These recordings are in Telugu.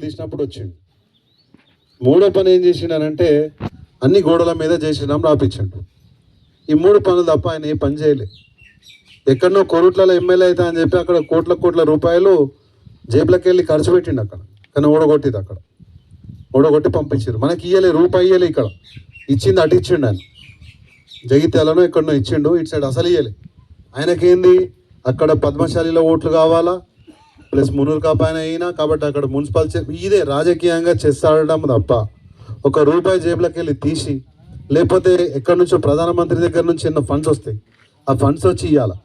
తీసినప్పుడు వచ్చిండు. మూడో పని ఏం చేసిండనంటే అన్ని గోడల మీద చేసినాం రాపించండు. ఈ మూడు పనులు తప్ప ఆయన ఏ పని చేయలే. ఎక్కడనో కోరుట్లలో ఎమ్మెల్యే అవుతా అని చెప్పి అక్కడ కోట్ల కోట్ల రూపాయలు జేబులోకి వెళ్ళి ఖర్చు పెట్టిండు అక్కడ. కానీ ఓడగొట్టింది అక్కడ. ఓడగొట్టి పంపించారు మనకి ఇయ్యలే రూపాయి ఇయ్యలే ఇక్కడ. ఇచ్చింది అటు ఇచ్చిండు ఆయన. జగిత్యాలను ఎక్కడనో ఇచ్చిండు ఇటు సైడ్ అసలు ఇయ్యలే. ఆయనకేంది? అక్కడ పద్మశాలిలో ఓట్లు కావాలా? ప్లస్ మునూరు కాపాయన అయినా కాబట్టి అక్కడ మున్సిపల్ ఇదే రాజకీయంగా చెస్ ఆడడం తప్ప ఒక రూపాయి జేబులోకి వెళ్ళి తీసి లేకపోతే ఎక్కడి నుంచో ప్రధానమంత్రి దగ్గర నుంచి ఎన్నో ఫండ్స్ వస్తాయి. ఆ ఫండ్స్ వచ్చి ఇవ్వాలి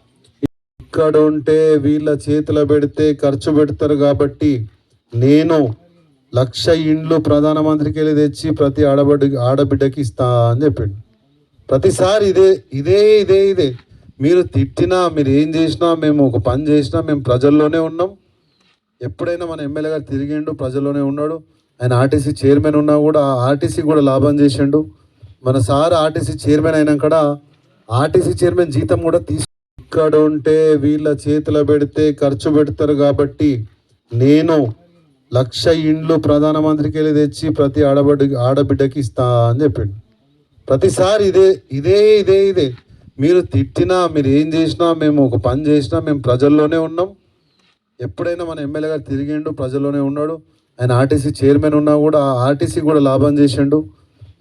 ఇక్కడ ఉంటే వీళ్ళ చేతిలో పెడితే ఖర్చు పెడతారు కాబట్టి నేను లక్ష ఇండ్లు ప్రధానమంత్రికి వెళ్ళి తెచ్చి ప్రతి ఆడబడి ఆడబిడ్డకి ఇస్తా అని చెప్పిండు. ప్రతిసారి ఇదే ఇదే ఇదే ఇదే. మీరు తిట్టినా మీరు ఏం చేసినా మేము ఒక పని చేసినా మేము ప్రజల్లోనే ఉన్నాం. ఎప్పుడైనా మన ఎమ్మెల్యే గారు తిరిగిండు ప్రజల్లోనే ఉన్నాడు. ఆయన ఆర్టీసీ చైర్మన్ ఉన్నా కూడా ఆర్టీసీ కూడా లాభం చేసిండు. మన సార్ ఆర్టీసీ చైర్మన్ అయినా కూడా ఆర్టీసీ చైర్మన్ జీతం కూడా తీసు ఇక్కడ ఉంటే వీళ్ళ చేతిలో పెడితే ఖర్చు పెడతారు కాబట్టి నేను లక్ష ఇండ్లు ప్రధానమంత్రికి వెళ్ళి తెచ్చి ప్రతి ఆడబిడ్డ ఆడబిడ్డకి ఇస్తా అని చెప్పిండు. ప్రతిసారి ఇదే ఇదే ఇదే ఇదే. మీరు తిట్టినా మీరు ఏం చేసినా మేము ఒక పని చేసినా మేము ప్రజల్లోనే ఉన్నాం. ఎప్పుడైనా మన ఎమ్మెల్యే గారు తిరిగిండు ప్రజల్లోనే ఉన్నాడు. ఆయన ఆర్టీసీ చైర్మన్ ఉన్నా కూడా ఆర్టీసీ కూడా లాభం చేసిండు.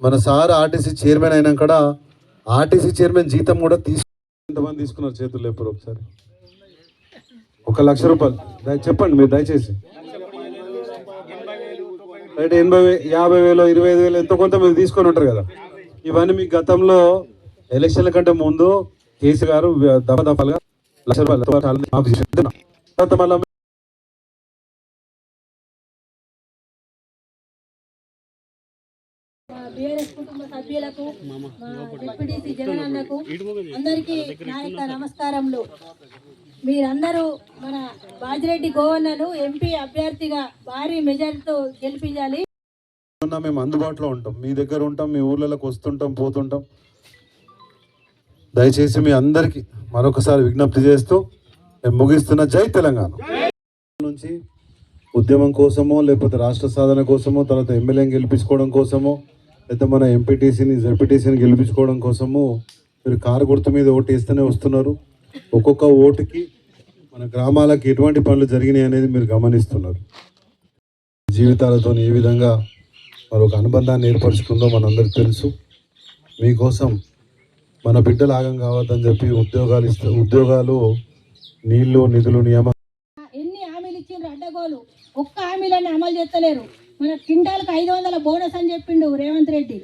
మన సార్ ఆర్టీసీ చైర్మన్ అయినా కూడా ఆర్టీసీ చైర్మన్ జీతం కూడా తీసుకు ఎంతమంది తీసుకున్నారు చేతులు ఎప్పుడు ఒకసారి? ఒక లక్ష రూపాయలు. చెప్పండి మీరు దయచేసి. రైట్ ఎనభై వే- యాభై వేలు ఇరవై ఐదు వేలు ఎంతో కొంత మీరు తీసుకొని ఉంటారు కదా. ఇవన్నీ మీ గతంలో ఎలక్షన్ల కంటే ముందు కేసీ గారు దఫ దఫాలుగా లక్ష రూపాయలు చాలా మాఫీ చేశారు. తర్వాత మళ్ళా మా బీఆర్ఎస్ కుటుంబ సభ్యులకు మా డిప్యూటీసీ జగనన్నకు అందరికీ నా యొక్క నమస్కారములు. మీరందరూ మన బాజిరెడ్డి గోవన్నను ఎంపీ అభ్యర్థిగా భారీ మెజారిటీతో గెలిపించాలి. ఉన్నా మేము అందుబాటులో ఉంటాం. మీ దగ్గర ఉంటాం మీ ఊర్లలోకి వస్తుంటాం పోతుంటాం. దయచేసి మీ అందరికీ మరొకసారి విజ్ఞప్తి చేస్తూ నేను ముగిస్తున్న జై తెలంగాణ. నుంచి ఉద్యమం కోసమో లేకపోతే రాష్ట్ర సాధన కోసమో తర్వాత ఎమ్మెల్యేని గెలిపించుకోవడం కోసమో లేకపోతే మన ఎంపీటీసీని జెడ్పీటీసీని గెలిపించుకోవడం కోసము మీరు కారు గుర్తు మీద ఓటు వేస్తూనే వస్తున్నారు. ఒక్కొక్క ఓటుకి మన గ్రామాలకు ఎటువంటి పనులు జరిగినాయి అనేది మీరు గమనిస్తున్నారు. జీవితాలతో ఏ విధంగా మరొక అనుబంధాన్ని ఏర్పరచుకుందో మనందరికి తెలుసు. మీకోసం మన బిడ్డలు ఆగం కావద్దని చెప్పి ఉద్యోగాలు ఇస్తే ఉద్యోగాలు నీళ్ళు నిధులు నియమ ఎన్ని హామీలు ఇచ్చిండ్రు అడ్డగోలు? ఒక్క హామీలన్నీ అమలు చేస్తలేరు. మన కింటాలకు ఐదు వందల బోనస్ అని చెప్పిండు రేవంత్ రెడ్డి.